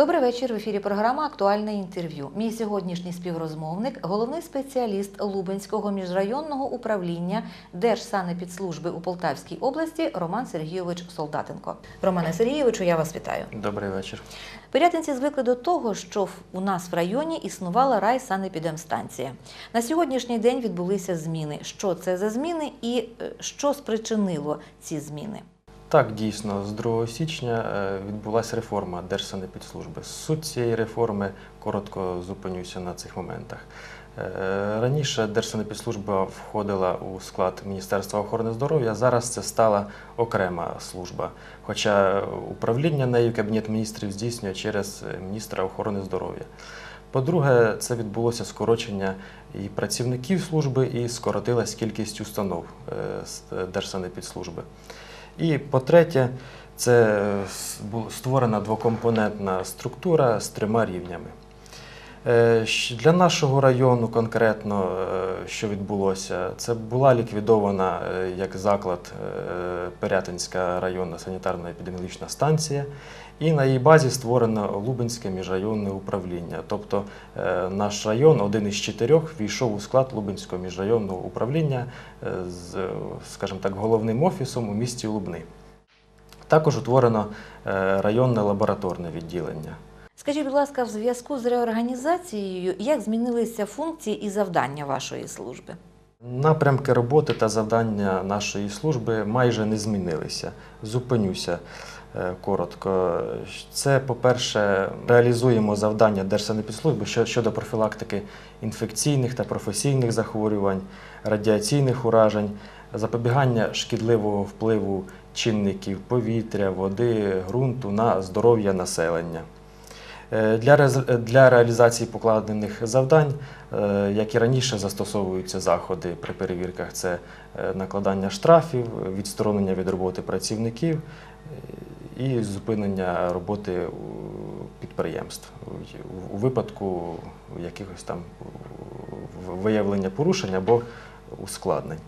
Добрий вечір. В ефірі програма Актуальне інтерв'ю. Мій сьогоднішній співрозмовник, головний спеціаліст Лубенського міжрайонного управління Держсанепідслужби у Полтавській області Роман Сергійович Солдатенко. Романе Сергійовичу, я вас вітаю. Добрий вечір. Пирятинці звикли до того, що у нас в районі існувала райсанепідемстанція. На сьогоднішній день відбулися зміни. Що це за зміни і е, що спричинило ці зміни? Так, дійсно, з 2 січня е, відбулася реформа Держсанепідслужби. Суть цієї реформи коротко зупинюся на цих моментах. Е, Раніше Держсанепідслужба входила у склад Міністерства охорони здоров'я, зараз це стала окрема служба. Хоча управління нею Кабінет міністрів здійснює через е, міністра охорони здоров'я. По-друге, це відбулося скорочення і працівників служби, і скоротилась кількість установ Держсанепідслужби. І по-третє, це е, створена двокомпонентна структура з трьома рівнями. Е, Для нашого району конкретно, е, що відбулося, це була ліквідована як заклад Пирятинська районна санітарно-епідеміологічна станція, і на її базі створено Лубенське міжрайонне управління. Тобто е, наш район, один із чотирьох, війшов у склад Лубенського міжрайонного управління е, з, скажімо так, головним офісом у місті Лубни. Також утворено е, районне лабораторне відділення. Скажіть, будь ласка, в зв'язку з реорганізацією, як змінилися функції і завдання вашої служби? Напрямки роботи та завдання нашої служби майже не змінилися. Зупинюся коротко. Це, по-перше, реалізуємо завдання Держсанепідслужби щодо профілактики інфекційних та професійних захворювань, радіаційних уражень, запобігання шкідливого впливу чинників повітря, води, ґрунту на здоров'я населення. Е, Для, реалізації покладених завдань, е, як і раніше, застосовуються заходи при перевірках: це е, накладання штрафів, відсторонення від роботи працівників е, і зупинення роботи підприємств У- випадку якихось там виявлення порушень або ускладнень.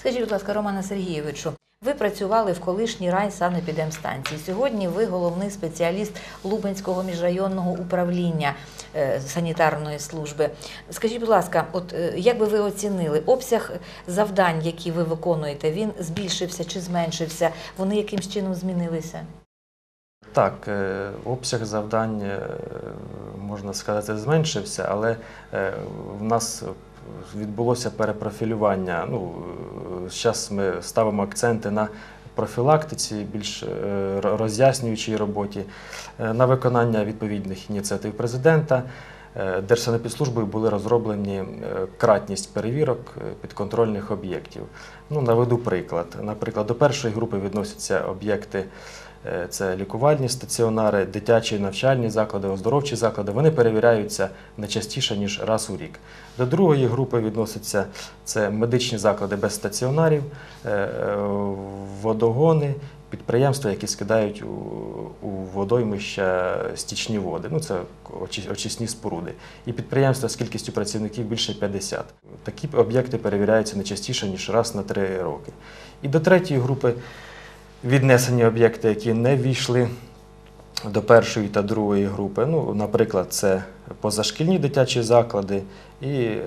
Скажіть, будь ласка, Романа Сергійовичу, ви працювали в колишній райсанепідемстанції. Сьогодні ви головний спеціаліст Лубенського міжрайонного управління е, санітарної служби. Скажіть, будь ласка, от е, як би ви оцінили обсяг завдань, які ви виконуєте, він збільшився чи зменшився? Вони якимсь чином змінилися? Так, е, обсяг завдань, е, можна сказати, зменшився, але е, в нас відбулося перепрофілювання. Ну, зараз ми ставимо акценти на профілактиці, більш роз'яснюючій роботі, на виконання відповідних ініціатив президента. Держсанепідслужбою були розроблені кратність перевірок підконтрольних об'єктів. Ну, наведу приклад. Наприклад, до першої групи відносяться об'єкти. Е, Це лікувальні стаціонари, дитячі навчальні заклади, оздоровчі заклади. Вони перевіряються не частіше, ніж раз у рік. До другої групи відносяться це медичні заклади без стаціонарів, е, е, водогони, підприємства, які скидають у, водоймища стічні води. Ну, це очисні споруди. І підприємства з кількістю працівників більше 50. Такі об'єкти перевіряються не частіше, ніж раз на три роки. І до третьої групи віднесені об'єкти, які не війшли до першої та другої групи. Ну, наприклад, це позашкільні дитячі заклади і е,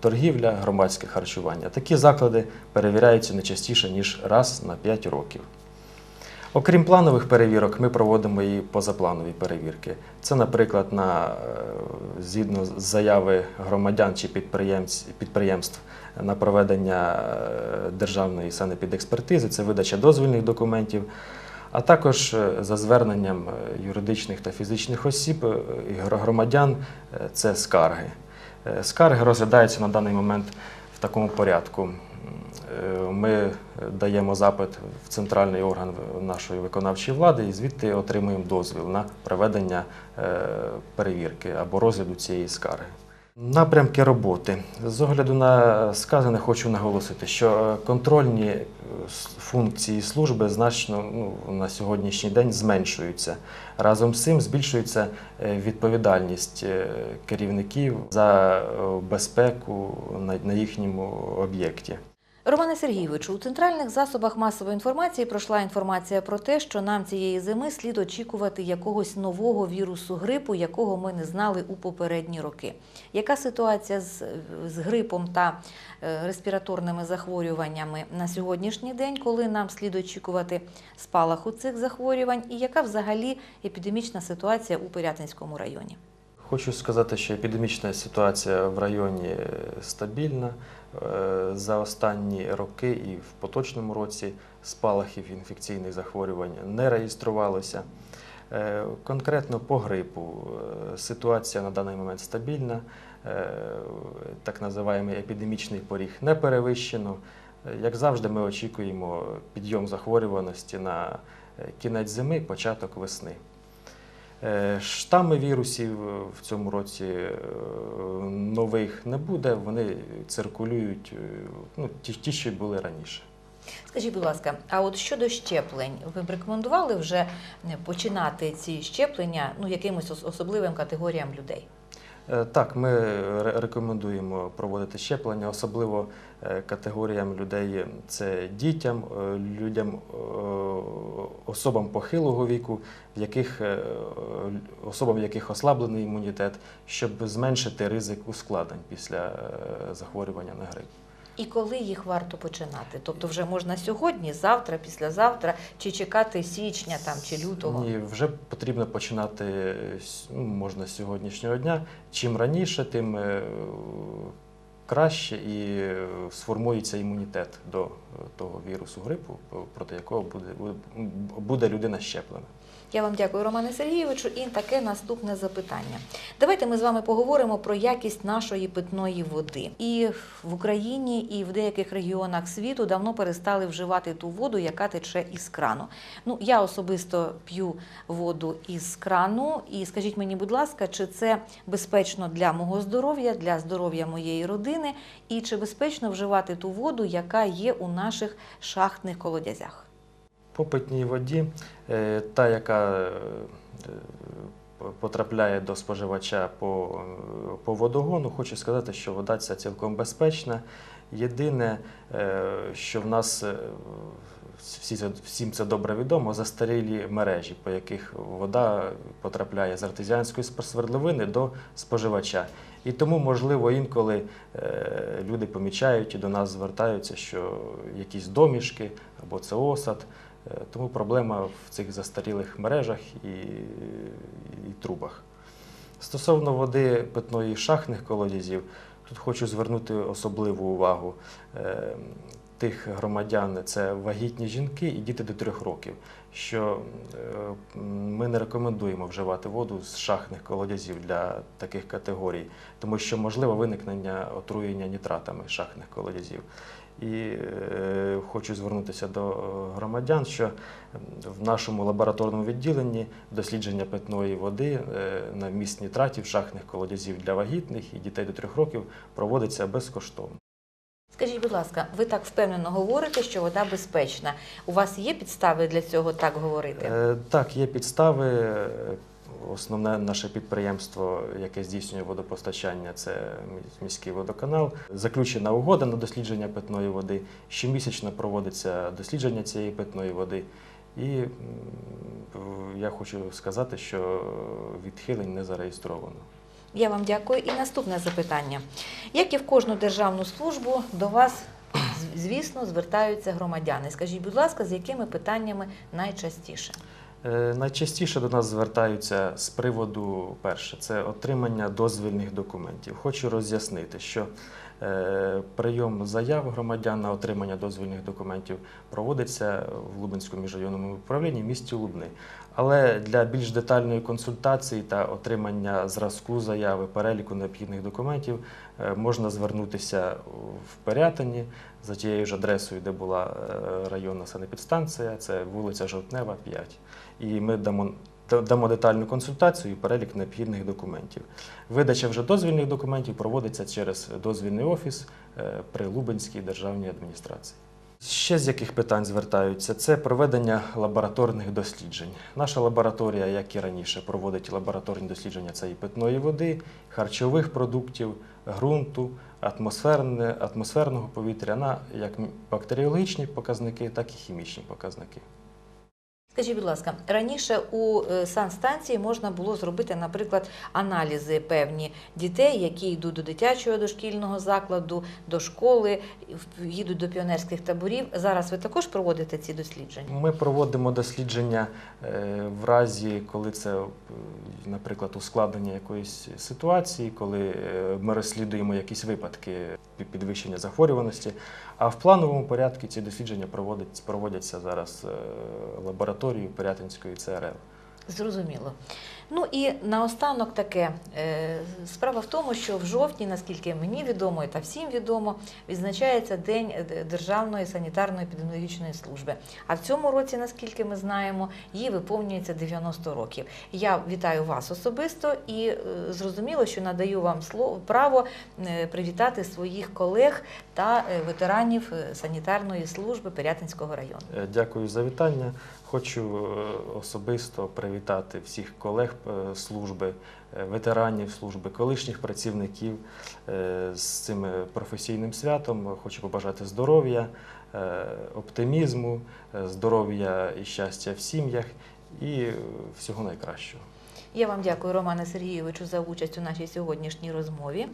торгівля, громадське харчування. Такі заклади перевіряються не частіше, ніж раз на 5 років. Окрім планових перевірок, ми проводимо і позапланові перевірки. Це, наприклад, на, е, згідно з заяви громадян чи підприємць- підприємств на проведення е, державної санепідекспертизи, це видача дозвільних документів, а також е, за зверненням е, юридичних та фізичних осіб і громадян це скарги. Скарги розглядаються на даний момент в такому порядку. Е, Ми даємо запит в центральний орган нашої виконавчої влади і звідти отримуємо дозвіл на проведення е, перевірки або розгляду цієї скарги. Напрямки роботи. З огляду на сказане, хочу наголосити, що е, контрольні функції служби значно ну, на сьогоднішній день зменшуються. Разом з цим збільшується відповідальність керівників за безпеку на їхньому об'єкті. Романе Сергійовичу, у центральних засобах масової інформації пройшла інформація про те, що нам цієї зими слід очікувати якогось нового вірусу грипу, якого ми не знали у попередні роки. Яка ситуація з, з грипом та е, респіраторними захворюваннями на сьогоднішній день, коли нам слід очікувати спалаху цих захворювань, і яка взагалі епідемічна ситуація у Пирятинському районі? Хочу сказати, що епідемічна ситуація в районі е, стабільна. Е, За останні роки і в поточному році спалахів інфекційних захворювань не реєструвалося. Е, Конкретно по грипу е, ситуація на даний момент стабільна, так називаємий епідемічний поріг не перевищено. Як завжди, ми очікуємо підйом захворюваності на кінець зими, початок весни. Е, Штами вірусів в цьому році е, нових не буде, вони циркулюють е, ну, ті, ті, що були раніше. Скажіть, будь ласка, а от щодо щеплень, ви б рекомендували вже починати ці щеплення ну, якимось особливим категоріям людей? Е, Так, ми рекомендуємо проводити щеплення, особливо е, категоріям людей це дітям, е, людям, е, особам похилого віку, в яких е, особам, в яких ослаблений імунітет, щоб зменшити ризик ускладнень після е, захворювання на грип. І коли їх варто починати? Тобто вже можна сьогодні, завтра, післязавтра, чи чекати січня там чи лютого? Ні, вже потрібно починати ну, можна з сьогоднішнього дня. Чим раніше, тим е, краще і е, сформується імунітет до е, того вірусу грипу, проти якого буде- буде людина щеплена. Я вам дякую, Романе Сергійовичу. І таке наступне запитання. Давайте ми з вами поговоримо про якість нашої питної води. І в Україні, і в деяких регіонах світу давно перестали вживати ту воду, яка тече із крану. Ну, я особисто п'ю воду із крану. І скажіть мені, будь ласка, чи це безпечно для мого здоров'я, для здоров'я моєї родини, і чи безпечно вживати ту воду, яка є у наших шахтних колодязях? По питній воді, е, та, яка е, потрапляє до споживача по, е, по водогону, хочу сказати, що вода ця цілком безпечна. Єдине, е, що в нас е, всі всім це добре відомо, застарілі мережі, по яких вода потрапляє з артезіанської свердловини до споживача. І тому, можливо, інколи е, люди помічають і до нас звертаються, що якісь домішки або це осад. Е, Тому проблема в цих застарілих мережах і, і трубах. Стосовно води питної шахтних колодязів, тут хочу звернути особливу увагу е, тих громадян, це вагітні жінки і діти до трьох років, що е, ми не рекомендуємо вживати воду з шахтних колодязів для таких категорій, тому що можливо виникнення отруєння нітратами шахтних колодязів. І е, хочу звернутися до громадян, що в нашому лабораторному відділенні дослідження питної води е, на вміст нітратів шахтних колодязів для вагітних і дітей до трьох років проводиться безкоштовно. Скажіть, будь ласка, ви так впевнено говорите, що вода безпечна. У вас є підстави для цього так говорити? Е, Так, є підстави. Основне наше підприємство, яке здійснює водопостачання, це міський водоканал. Заключена угода на дослідження питної води. Щомісячно проводиться дослідження цієї питної води. І я хочу сказати, що відхилень не зареєстровано. Я вам дякую. І наступне запитання. Як і в кожну державну службу, до вас, звісно, звертаються громадяни. Скажіть, будь ласка, з якими питаннями найчастіше? Е, Найчастіше до нас звертаються з приводу перше, це отримання дозвільних документів. Хочу роз'яснити, що прийом заяв громадян на отримання дозвільних документів проводиться в Лубенському міжрайонному управлінні в місті Лубни. Але для більш детальної консультації та отримання зразку заяви, переліку необхідних документів е, можна звернутися в Пирятині за тією ж адресою, де була е, районна санепідстанція, це вулиця Жовтнева, 5 і ми дамо, да- дамо детальну консультацію і перелік необхідних документів. Видача вже дозвільних документів проводиться через дозвільний офіс е, при Лубенській державній адміністрації. Ще з яких питань звертаються? Це проведення лабораторних досліджень. Наша лабораторія, як і раніше, проводить лабораторні дослідження цієї питної води, харчових продуктів, ґрунту, атмосферного повітря на як бактеріологічні показники, так і хімічні показники. Скажіть, будь ласка, раніше у е, санстанції можна було зробити, наприклад, аналізи певні дітей, які йдуть до дитячого дошкільного закладу, до школи, їдуть до піонерських таборів. Зараз ви також проводите ці дослідження? Ми проводимо дослідження е, в разі, коли це, е, наприклад, ускладнення якоїсь ситуації, коли ми розслідуємо якісь випадки підвищення захворюваності. А в плановому порядку ці дослідження проводяться зараз е, лабораторією Пирятинської ЦРЛ. Зрозуміло. Ну і наостанок таке. Е, Справа в тому, що в жовтні, наскільки мені відомо, і та всім відомо, відзначається День е, Державної санітарної епідеміологічної служби. А в цьому році, наскільки ми знаємо, їй виповнюється 90 років. Я вітаю вас особисто і е, зрозуміло, що надаю вам право привітати своїх колег та ветеранів санітарної служби Пирятинського району. Дякую за вітання. Хочу особисто привітати всіх колег е, служби, е, ветеранів служби, колишніх працівників е, з цим професійним святом. Хочу побажати здоров'я, оптимізму, здоров'я і щастя в сім'ях і всього найкращого. Я вам дякую, Романе Сергійовичу, за участь у нашій сьогоднішній розмові.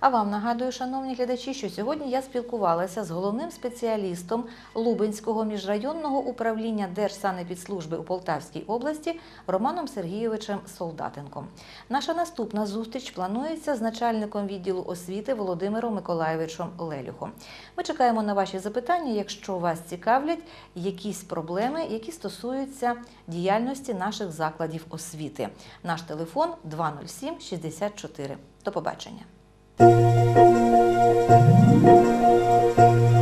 А вам нагадую, шановні глядачі, що сьогодні я спілкувалася з головним спеціалістом Лубенського міжрайонного управління Держсанепідслужби у Полтавській області Романом Сергійовичем Солдатенком. Наша наступна зустріч планується з начальником відділу освіти Володимиром Миколаєвичем Лелюхом. Ми чекаємо на ваші запитання, якщо вас цікавлять якісь проблеми, які стосуються діяльності наших закладів освіти. Наш телефон 207 64. До побачення. Thank you.